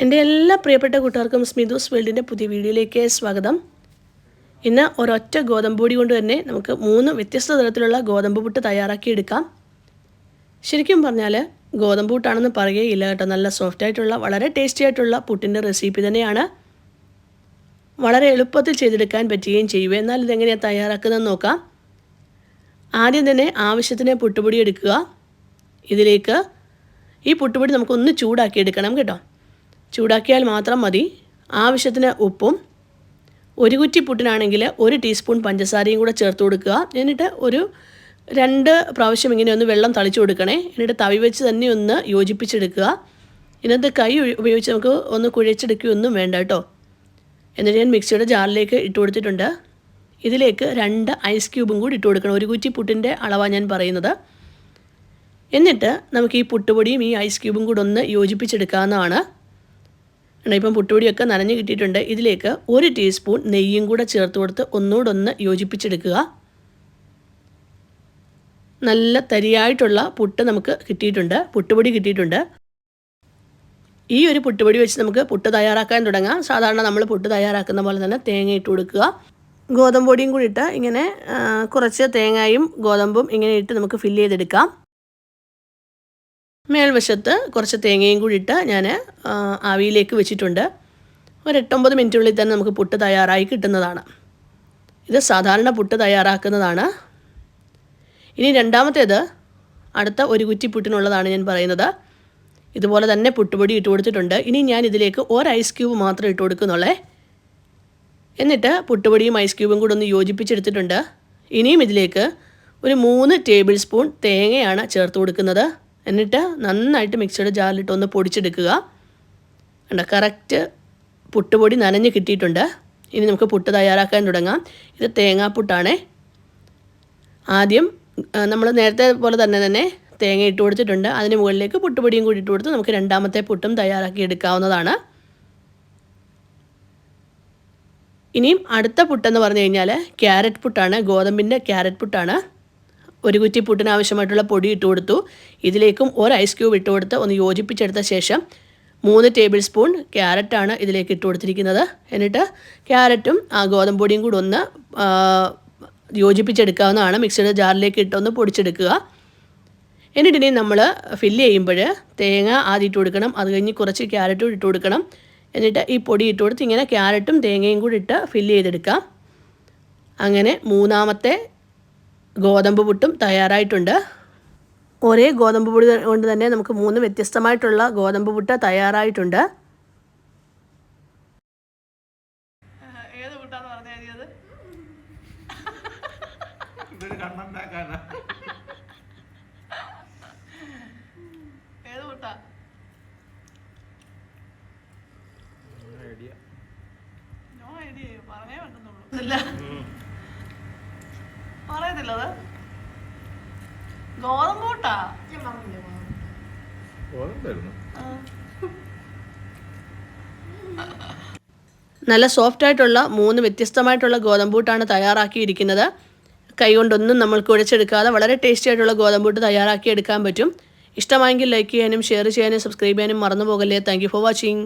എന്റെ എല്ലാ പ്രിയപ്പെട്ട കൂട്ടുകാർക്കും സ്മിതൂസ് വേൾഡിന്റെ പുതിയ വീഡിയോയിലേക്ക് സ്വാഗതം. ഇന്ന് ഒരൊറ്റ ഗോതമ്പ് പൊടി കൊണ്ട് തന്നെ നമുക്ക് മൂന്ന് വ്യത്യസ്ത തരത്തിലുള്ള ഗോതമ്പ് പുട്ട് തയ്യാറാക്കിയെടുക്കാം. ശരിക്കും പറഞ്ഞാൽ ഗോതമ്പ് പുട്ടാണെന്ന് പറയുകയില്ല കേട്ടോ. നല്ല സോഫ്റ്റ് ആയിട്ടുള്ള വളരെ ടേസ്റ്റി ആയിട്ടുള്ള പുട്ടിന്റെ റെസിപ്പി തന്നെയാണ്. വളരെ എളുപ്പത്തിൽ ചെയ്തെടുക്കാൻ പറ്റുകയും ചെയ്യുക എന്നാൽ ഇതെങ്ങനെയാണ് തയ്യാറാക്കുന്നതെന്ന് നോക്കാം. ആദ്യം തന്നെ ആവശ്യത്തിന് പുട്ടുപൊടി എടുക്കുക. ഇതിലേക്ക് ഈ പുട്ടുപൊടി നമുക്കൊന്ന് ചൂടാക്കി എടുക്കണം കേട്ടോ. ചൂടാക്കിയാൽ മാത്രം മതി. ആവശ്യത്തിന് ഉപ്പും ഒരു കുറ്റി പുട്ടിനാണെങ്കിൽ ഒരു ടീസ്പൂൺ പഞ്ചസാരയും കൂടെ ചേർത്ത് കൊടുക്കുക. എന്നിട്ട് ഒരു രണ്ട് പ്രാവശ്യം ഇങ്ങനെ ഒന്ന് വെള്ളം തളിച്ചു കൊടുക്കണേ. എന്നിട്ട് തവി വെച്ച് തന്നെ ഒന്ന് യോജിപ്പിച്ചെടുക്കുക. ഇന്നത്തെ കൈ ഉപയോഗിച്ച് നമുക്ക് ഒന്ന് കുഴച്ചെടുക്കുകയൊന്നും വേണ്ട കേട്ടോ. എന്നിട്ട് ഞാൻ മിക്സിയുടെ ജാറിലേക്ക് ഇട്ട് കൊടുത്തിട്ടുണ്ട്. ഇതിലേക്ക് രണ്ട് ഐസ് ക്യൂബും കൂടി ഇട്ട് കൊടുക്കണം. ഒരു കുറ്റി പുട്ടിന്റെ അളവാണ് ഞാൻ പറയുന്നത്. എന്നിട്ട് നമുക്ക് ഈ പുട്ടുപൊടിയും ഈ ഐസ് ക്യൂബും കൂടി ഒന്ന് യോജിപ്പിച്ചെടുക്കാവുന്നതാണ്. ഇപ്പം പുട്ടുപൊടിയൊക്കെ നനഞ്ഞ് കിട്ടിയിട്ടുണ്ട്. ഇതിലേക്ക് ഒരു ടീസ്പൂൺ നെയ്യും കൂടെ ചേർത്ത് കൊടുത്ത് ഒന്നോടൊന്ന് ഒന്ന് യോജിപ്പിച്ചെടുക്കുക. നല്ല തരിയായിട്ടുള്ള പുട്ട് നമുക്ക് കിട്ടിയിട്ടുണ്ട്. പുട്ടുപൊടി കിട്ടിയിട്ടുണ്ട്. ഈ ഒരു പുട്ടുപൊടി വെച്ച് നമുക്ക് പുട്ട് തയ്യാറാക്കാൻ തുടങ്ങാം. സാധാരണ നമ്മൾ പുട്ട് തയ്യാറാക്കുന്ന പോലെ തന്നെ തേങ്ങ ഇട്ട് കൊടുക്കുക. ഗോതമ്പ് പൊടിയും കൂടി ഇട്ട് ഇങ്ങനെ കുറച്ച് തേങ്ങയും ഗോതമ്പും ഇങ്ങനെ ഇട്ട് നമുക്ക് ഫില്ല് ചെയ്തെടുക്കാം. മേൽവശത്ത് കുറച്ച് തേങ്ങയും കൂടി ഇട്ട് ഞാൻ ആവിയിലേക്ക് വെച്ചിട്ടുണ്ട്. ഒരു എട്ടൊമ്പത് മിനിറ്റിനുള്ളിൽ തന്നെ നമുക്ക് പുട്ട് തയ്യാറായി കിട്ടുന്നതാണ്. ഇത് സാധാരണ പുട്ട് തയ്യാറാക്കുന്നതാണ്. ഇനി രണ്ടാമത്തേത് അടുത്ത ഒരു കുറ്റി പുട്ടിനുള്ളതാണ് ഞാൻ പറയുന്നത്. ഇതുപോലെ തന്നെ പുട്ടുപൊടി ഇട്ട് കൊടുത്തിട്ടുണ്ട്. ഇനി ഞാൻ ഇതിലേക്ക് ഒരു ഐസ് ക്യൂബ് മാത്രം ഇട്ട് കൊടുക്കുന്നുള്ളേ. എന്നിട്ട് പുട്ടുപൊടിയും ഐസ് ക്യൂബും കൂടെ ഒന്ന് യോജിപ്പിച്ചെടുത്തിട്ടുണ്ട്. ഇനിയും ഇതിലേക്ക് ഒരു മൂന്ന് ടേബിൾ സ്പൂൺ തേങ്ങയാണ് ചേർത്ത് കൊടുക്കുന്നത്. എന്നിട്ട് നന്നായിട്ട് മിക്സിയുടെ ജാറിലിട്ട് ഒന്ന് പൊടിച്ചെടുക്കുക. കണ്ട കറക്റ്റ് പുട്ടുപൊടി നനഞ്ഞ് കിട്ടിയിട്ടുണ്ട്. ഇനി നമുക്ക് പുട്ട് തയ്യാറാക്കാൻ തുടങ്ങാം. ഇത് തേങ്ങാപ്പുട്ടാണേ. ആദ്യം നമ്മൾ നേരത്തെ പോലെ തന്നെ തന്നെ തേങ്ങ ഇട്ട് കൊടുത്തിട്ടുണ്ട്. അതിന് മുകളിലേക്ക് പുട്ടുപൊടിയും കൂടി ഇട്ട് കൊടുത്ത് നമുക്ക് രണ്ടാമത്തെ പുട്ടും തയ്യാറാക്കി എടുക്കാവുന്നതാണ്. ഇനിയും അടുത്ത പുട്ടെന്ന് പറഞ്ഞു കഴിഞ്ഞാൽ ക്യാരറ്റ് പുട്ടാണ്. ഗോതമ്പിന്റെ ക്യാരറ്റ് പുട്ടാണ്. ഒരു കുറ്റി പുട്ടിന് ആവശ്യമായിട്ടുള്ള പൊടി ഇട്ട് കൊടുത്തു. ഇതിലേക്കും ഒരു ഐസ് ക്യൂബ് ഇട്ട് കൊടുത്ത് ഒന്ന് യോജിപ്പിച്ചെടുത്ത ശേഷം മൂന്ന് ടേബിൾ സ്പൂൺ ക്യാരറ്റാണ് ഇതിലേക്ക് ഇട്ട് കൊടുത്തിരിക്കുന്നത്. എന്നിട്ട് ക്യാരറ്റും ആ ഗോതമ്പ് പൊടിയും കൂടി ഒന്ന് യോജിപ്പിച്ചെടുക്കാവുന്നതാണ്. മിക്സിയുടെ ജാറിലേക്ക് ഇട്ടൊന്ന് പൊടിച്ചെടുക്കുക. എന്നിട്ടിനി നമ്മൾ ഫില്ല് ചെയ്യുമ്പോൾ തേങ്ങ ആദ്യം ഇട്ട് കൊടുക്കണം. അത് കഴിഞ്ഞ് കുറച്ച് ക്യാരറ്റും ഇട്ട് കൊടുക്കണം. എന്നിട്ട് ഈ പൊടി ഇട്ട് കൊടുത്ത് ഇങ്ങനെ ക്യാരറ്റും തേങ്ങയും കൂടി ഇട്ട് ഫില്ല് ചെയ്തെടുക്കാം. അങ്ങനെ മൂന്നാമത്തെ ഗോതമ്പ് പുട്ടും തയ്യാറായിട്ടുണ്ട്. ഒരേ ഗോതമ്പ് പൊടി കൊണ്ട് തന്നെ നമുക്ക് മൂന്ന് വ്യത്യസ്തമായിട്ടുള്ള ഗോതമ്പ് പുട്ട് തയ്യാറായിട്ടുണ്ട്. ഏത് പുട്ടാന്ന് പറഞ്ഞാൽ അത് ഇതൊരു കണ്ണുണ്ടാക്കാനാ ഏത് പുട്ടാ ഐഡിയ നോ ഐഡിയ പറഞ്ഞേ പറ്റുന്നുള്ളൂ ഇല്ല പറയുന്നില്ല അത്. ഗോതമ്പ് പുട്ടാ? ഓർമ്മ നല്ല സോഫ്റ്റ് ആയിട്ടുള്ള മൂന്ന് വ്യത്യസ്തമായിട്ടുള്ള ഗോതമ്പൂട്ടാണ് തയ്യാറാക്കിയിരിക്കുന്നത്. കൈകൊണ്ടൊന്നും നമ്മൾ കുഴച്ചെടുക്കാതെ വളരെ ടേസ്റ്റി ആയിട്ടുള്ള ഗോതമ്പൂട്ട് തയ്യാറാക്കി എടുക്കാൻ പറ്റും. ഇഷ്ടമായെങ്കിൽ ലൈക്ക് ചെയ്യാനും ഷെയർ ചെയ്യാനും സബ്സ്ക്രൈബ് ചെയ്യാനും മറന്നു പോകല്ലേ താങ്ക് ഫോർ വാച്ചിങ്